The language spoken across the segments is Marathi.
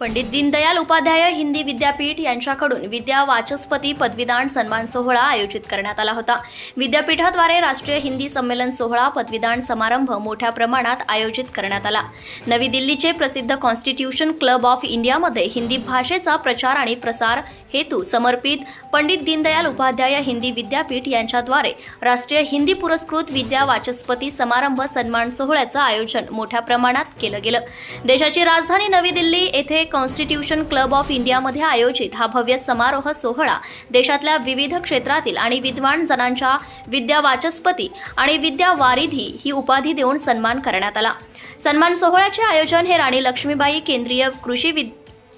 पंडित दीनदयाल उपाध्याय हिंदी विद्यापीठ यांच्याकडून विद्या वाचस्पती पदवीदान सन्मान सोहळा आयोजित करण्यात आला होता. विद्यापीठाद्वारे राष्ट्रीय हिंदी संमेलन सोहळा पदवीदान समारंभ मोठ्या प्रमाणात आयोजित करण्यात आला. नवी दिल्लीचे प्रसिद्ध कॉन्स्टिट्यूशन क्लब ऑफ इंडियामध्ये हिंदी भाषेचा प्रचार आणि प्रसार हेतू समर्पित पंडित दीनदयाल उपाध्याय हिंदी विद्यापीठ यांच्याद्वारे राष्ट्रीय हिंदी पुरस्कृत विद्या वाचस्पती समारंभ सन्मान सोहळ्याचं आयोजन मोठ्या प्रमाणात केलं गेलं. देशाची राजधानी नवी दिल्ली येथे कॉन्स्टिट्यूशन क्लब ऑफ इंडियामध्ये आयोजित हा भव्य समारोह सोहळा देशातल्या विविध क्षेत्रातील आणि विद्वान जणांच्या विद्या वाचस्पती आणि विद्या वारिधी ही उपाधी देऊन सन्मान करण्यात आला. सन्मान सोहळ्याचे आयोजन हे राणी लक्ष्मीबाई केंद्रीय कृषी विद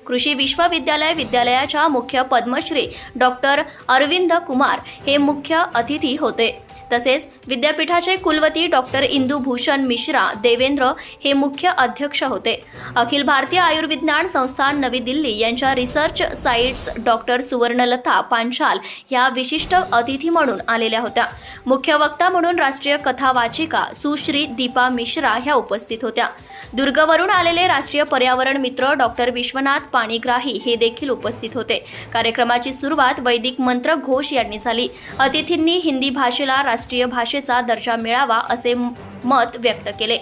कृषी विश्वविद्यालय विद्यालयाच्या मुख्य पद्मश्री डॉक्टर अरविंद कुमार हे मुख्य अतिथी होते. तसेच विद्यापीठाचे कुलवती डॉक्टर इंदू भूषण मिश्रा देवेंद्र हे मुख्य अध्यक्ष होते. अखिल भारतीय आयुर्विज्ञान संस्थान नवी दिल्ली यांच्या research sites doctor Suvarnalata Panchal ह्या विशिष्ट अतिथी म्हणून आलेल्या होत्या. मुख्य वक्ता म्हणून राष्ट्रीय कथा वाचिका सुश्री दीपा मिश्रा ह्या उपस्थित होत्या. दुर्गवरून आलेले राष्ट्रीय पर्यावरण मित्र डॉक्टर विश्वनाथ पाणीग्राही हे देखील उपस्थित होते. कार्यक्रमाची सुरुवात वैदिक मंत्र घोष यांनी झाली. अतिथींनी हिंदी भाषेला राष्ट्रीय भाषेचा दर्जा मिळावा असे मत व्यक्त केले.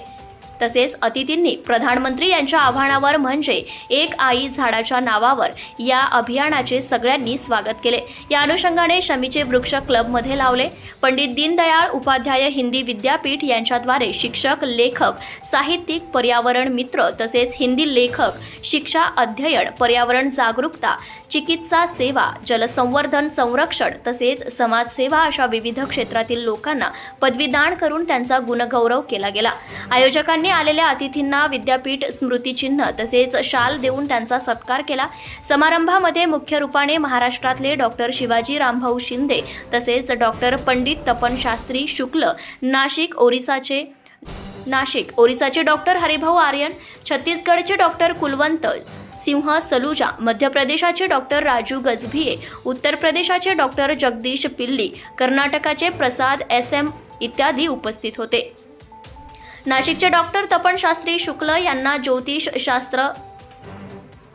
तसेच अतिथींनी प्रधानमंत्री यांच्या आव्हानावर म्हणजे एक आई झाडाच्या नावावर या अभियानाचे सगळ्यांनी स्वागत केले. या अनुषंगाने शमीचे वृक्ष क्लबमध्ये लावले. पंडित दीनदयाळ उपाध्याय हिंदी विद्यापीठ यांच्याद्वारे शिक्षक लेखक साहित्यिक पर्यावरण मित्र तसेच हिंदी लेखक शिक्षा अध्ययन पर्यावरण जागरूकता चिकित्सा सेवा जलसंवर्धन संरक्षण तसेच समाजसेवा अशा विविध क्षेत्रातील लोकांना पदवीदान करून त्यांचा गुणगौरव केला गेला. आयोजकांनी आलेल्या अतिथींना विद्यापीठ स्मृतिचिन्ह तसेच शाल देऊन त्यांचा सत्कार केला. समारंभामध्ये मुख्य रूपाने महाराष्ट्रातले डॉक्टर शिवाजी रामभाऊ शिंदे तसेच डॉक्टर पंडित तपन शास्त्री शुक्ल नाशिक ओरिसाचे नाशिक ओरिसाचे डॉक्टर हरिभाऊ आर्यन छत्तीसगडचे डॉक्टर कुलवंत सिंह सलुजा मध्य प्रदेशाचे डॉक्टर राजू गजभिये उत्तर प्रदेशाचे डॉक्टर जगदीश पिल्ली कर्नाटकाचे प्रसाद एस एम इत्यादी उपस्थित होते. नाशिकचे डॉक्टर तपन शास्त्री शुक्ल यांना ज्योतिष शास्त्र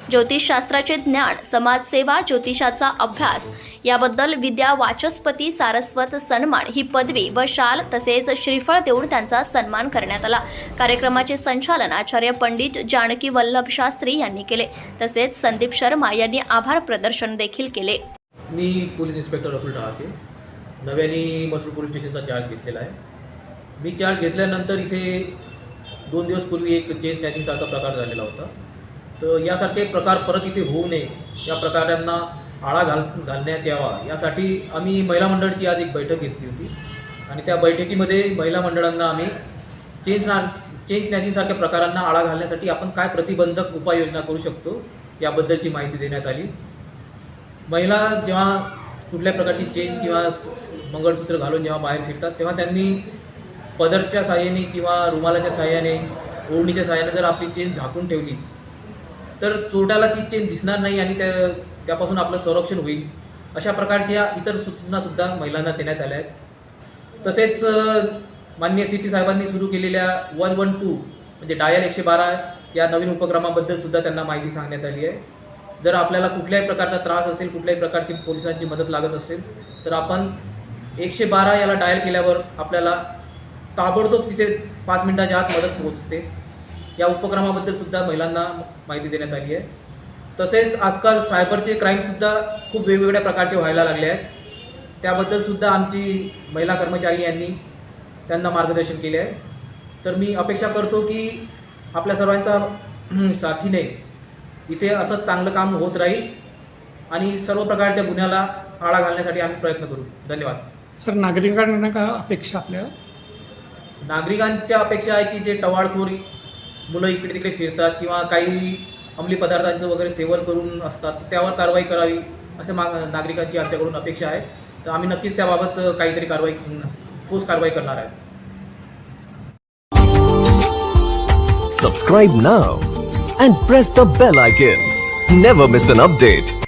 ज्योतिषशास्त्राचे ज्ञान समाजसेवा ज्योतिषाचा अभ्यास याबद्दल विद्या वाचस्पती सारस्वत सन्मान ही पदवी व शाल तसेच श्रीफळ देऊन त्यांचा सन्मान करण्यात आला. कार्यक्रमाचे संचालन आचार्य पंडित जानकी वल्लभ शास्त्री यांनी केले. तसेच संदीप शर्मा यांनी आभार प्रदर्शन देखील केले. मी पोलीस इन्स्पेक्टर अतुल डहाके. नव्याने मसूर पोलीस स्टेशनचा चार्ज घेतलेला आहे. मी चार्ज घेतल्यानंतर इथे दोन दिवसपूर्वी एक चेन स्नॅचिंगसारखा प्रकार झालेला होता. तर यासारखे प्रकार परत इथे होऊ नये या प्रकारांना आळा घाल घालण्यात यावा. यासाठी आम्ही महिला मंडळाची आज एक बैठक घेतली होती. आणि त्या बैठकीमध्ये महिला मंडळांना आम्ही चेन स्ना चेन स्नॅचिंगसारख्या प्रकारांना आळा घालण्यासाठी आपण काय प्रतिबंधक उपाययोजना करू शकतो याबद्दलची माहिती देण्यात आली. महिला जेव्हा कुठल्या प्रकारची चेन किंवा मंगळसूत्र घालून जेव्हा बाहेर फिरतात तेव्हा त्यांनी पदरच्या साह्याने किंवा रुमालाच्या साह्याने ओढणीच्या साह्याने जर आपली चेन झाकून ठेवली तर चोरट्याला ती चेन दिसणार नाही आणि त्या त्यापासून आपलं संरक्षण होईल. अशा प्रकारच्या इतर सूचनासुद्धा महिलांना देण्यात आल्या आहेत. तसेच मान्य माननीय सी पी साहेबांनी सुरू केलेल्या वन वन टू म्हणजे डायल एकशे बारा या नवीन उपक्रमाबद्दल सुद्धा त्यांना माहिती सांगण्यात आली आहे. जर आपल्याला कुठल्याही प्रकारचा त्रास असेल कुठल्याही प्रकारची पोलिसांची मदत लागत असेल तर आपण एकशे बारा याला डायल केल्यावर आपल्याला ताबडतोब तिथे पाच मिनिटाच्या आत मदत पोहोचते. या उपक्रमाबद्दल सुद्धा महिलांना माहिती देण्यात आली आहे. तसेच आजकाल सायबरचे क्राईमसुद्धा खूप वेगवेगळ्या प्रकारचे व्हायला लागले आहेत. त्याबद्दलसुद्धा आमची महिला कर्मचारी यांनी त्यांना मार्गदर्शन केले आहे. तर मी अपेक्षा करतो की आपल्या सर्वांचा साथीने इथे असं चांगलं काम होत राहील आणि सर्व प्रकारच्या गुन्ह्याला आळा घालण्यासाठी आम्ही प्रयत्न करू. धन्यवाद. सर नागरिकांना का अपेक्षा आपल्याला नागरिकांच्या अपेक्षा आहे की जे टवाळखोर मुलं इकडे तिकडे फिरतात किंवा काही अंमली पदार्थांचं वगैरे सेवन करून असतात त्यावर कारवाई करावी असं माग नागरिकांची आमच्याकडून अपेक्षा आहे. तर आम्ही नक्कीच त्याबाबत काहीतरी कारवाई ठोस कारवाई करणार आहे. Subscribe now and press the bell icon never miss an update